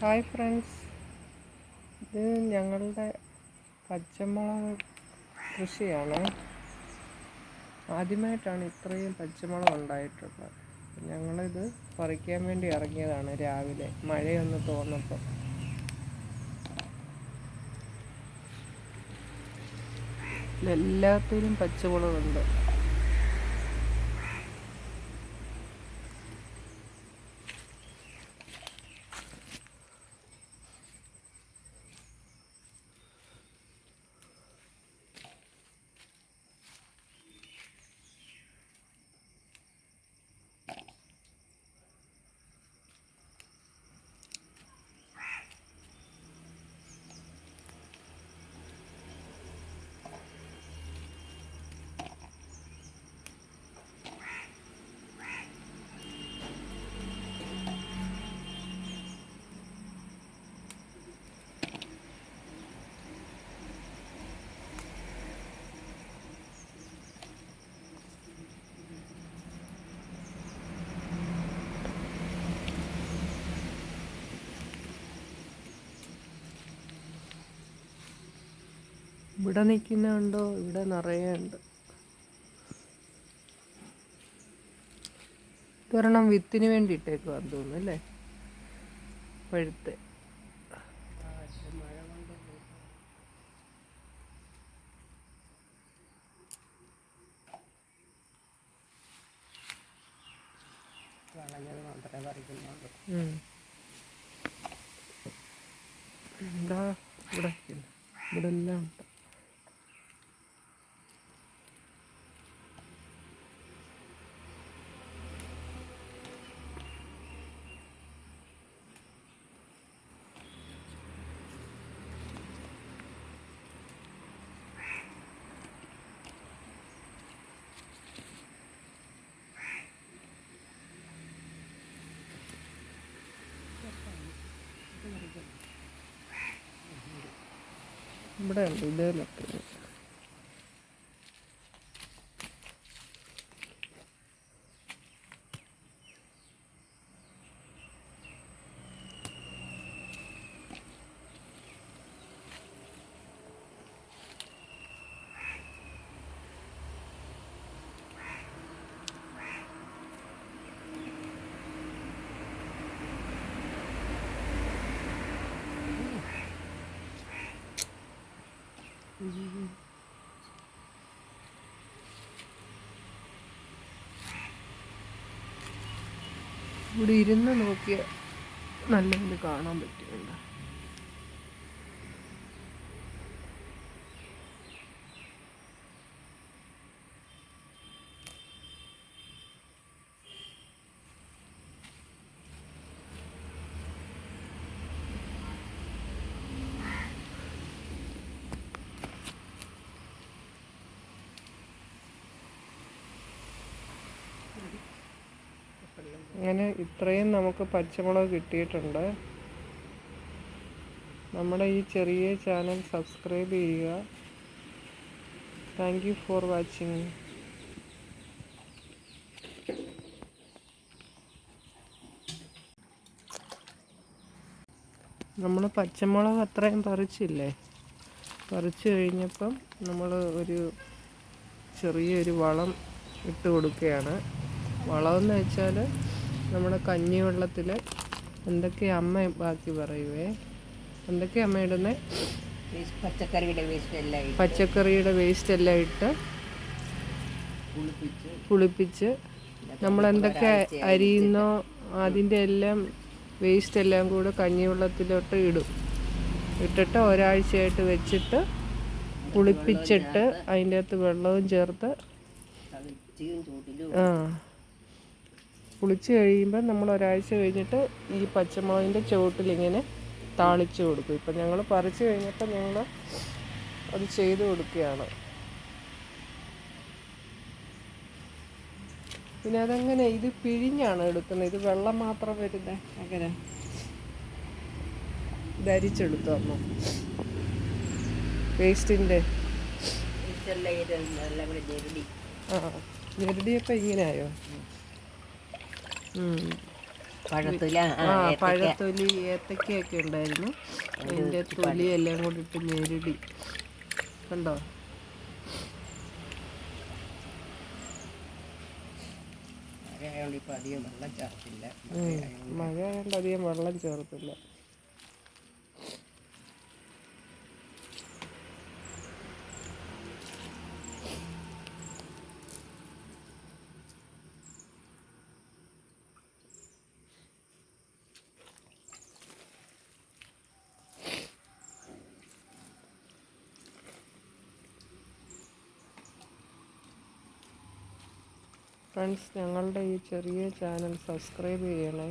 Hi friends. ഇത് ഞങ്ങളുടെ പച്ചമുളക് കൃഷിയാണ്. ആദ്യമായിട്ടാണ് ഇത്രയും പച്ചമുളക് ഉണ്ടായിട്ടുള്ളത്. ഞങ്ങളിത് പറിക്കാൻ വേണ്ടി ഇറങ്ങിയതാണ് രാവിലെ. മഴയൊന്ന് തോന്നപ്പോൾ എല്ലാത്തിലും പച്ചമുളകുണ്ട്. ഇവിടെ നിൽക്കുന്നുണ്ടോ? ഇവിടെ നിറയെ ഉണ്ട്. ഇതൊരെണ്ണം വിത്തിന് വേണ്ടി ഇട്ടേക്കുവാന്ന് തോന്നുന്നു അല്ലേ? പഴുത്ത്. ഇവിടെ. ഇവിടെ എല്ലാം ഉണ്ട്. ഇവിടെ ഉണ്ട് ഇതിലൊക്കെ. ഇവിടെ ഇരുന്ന് നോക്കിയ നല്ലത് കാണാൻ പറ്റുന്നുണ്ട്. അങ്ങനെ ഇത്രയും നമുക്ക് പച്ചമുളക് കിട്ടിയിട്ടുണ്ട്. നമ്മുടെ ഈ ചെറിയ ചാനൽ സബ്സ്ക്രൈബ് ചെയ്യുക. താങ്ക് ഫോർ വാച്ചിങ് നമ്മൾ പറിച്ചില്ലേ? നമ്മൾ ഒരു ചെറിയൊരു വളം വളമെന്ന് വെച്ചാൽ നമ്മുടെ കഞ്ഞിവെള്ളത്തിൽ എന്തൊക്കെ അമ്മ ബാക്കി പറയുവേ? എന്തൊക്കെ അമ്മ ഇടുന്നേ? വേസ്റ്റ് പച്ചക്കറിയുടെ വേസ്റ്റ് എല്ലാം ഇട്ട്. പച്ചക്കറിയുടെ വേസ്റ്റ് എല്ലാം ഇട്ട് കുളിപ്പിച്ച് എന്തൊക്കെ അരിയുന്നോ അതിന്റെ എല്ലാം വേസ്റ്റ് എല്ലാം കൂടെ കഞ്ഞിവെള്ളത്തിലോട്ട് ഇടും. ഇട്ടിട്ട് ഒരാഴ്ചയായിട്ട് വെച്ചിട്ട് കുളിപ്പിച്ചിട്ട് അതിന്റെ അകത്ത് വെള്ളവും ചേർത്ത് ആ. പുളിച്ച് കഴിയുമ്പോൾ നമ്മൾ ഒരാഴ്ച കഴിഞ്ഞിട്ട് ഈ പച്ചമുളകിന്റെ ചുവട്ടിലിങ്ങനെ താളിച്ച് കൊടുക്കും. ഇപ്പം ഞങ്ങൾ പറിച്ചു കഴിഞ്ഞപ്പോൾ ഞങ്ങൾ അത് ചെയ്ത് കൊടുക്കുകയാണ്. പിന്നെ അതെങ്ങനെ ഇത് പിഴിഞ്ഞാണ് എടുക്കുന്നത്. ഇത് വെള്ളം മാത്രം വരുന്നത് അങ്ങനെ ധരിച്ചെടുത്തു അമ്മ. വേസ്റ്റിന്റെ ആ ഞെരടിയപ്പം ഇങ്ങനെയായോ. പഴത്തില പഴത്തൊലി ഏത്തക്കയൊക്കെ ഉണ്ടായിരുന്നു. അതിന്റെ തൊലി എല്ലാം കൂടി ഇട്ട് നേരിടി കണ്ടോ. മഴ ആയതുകൊണ്ട് അധികം വെള്ളം ചേർത്തില്ല. ഫ്രണ്ട്സ് ഞങ്ങളുടെ ഈ ചെറിയ ചാനൽ സബ്സ്ക്രൈബ് ചെയ്യണേ.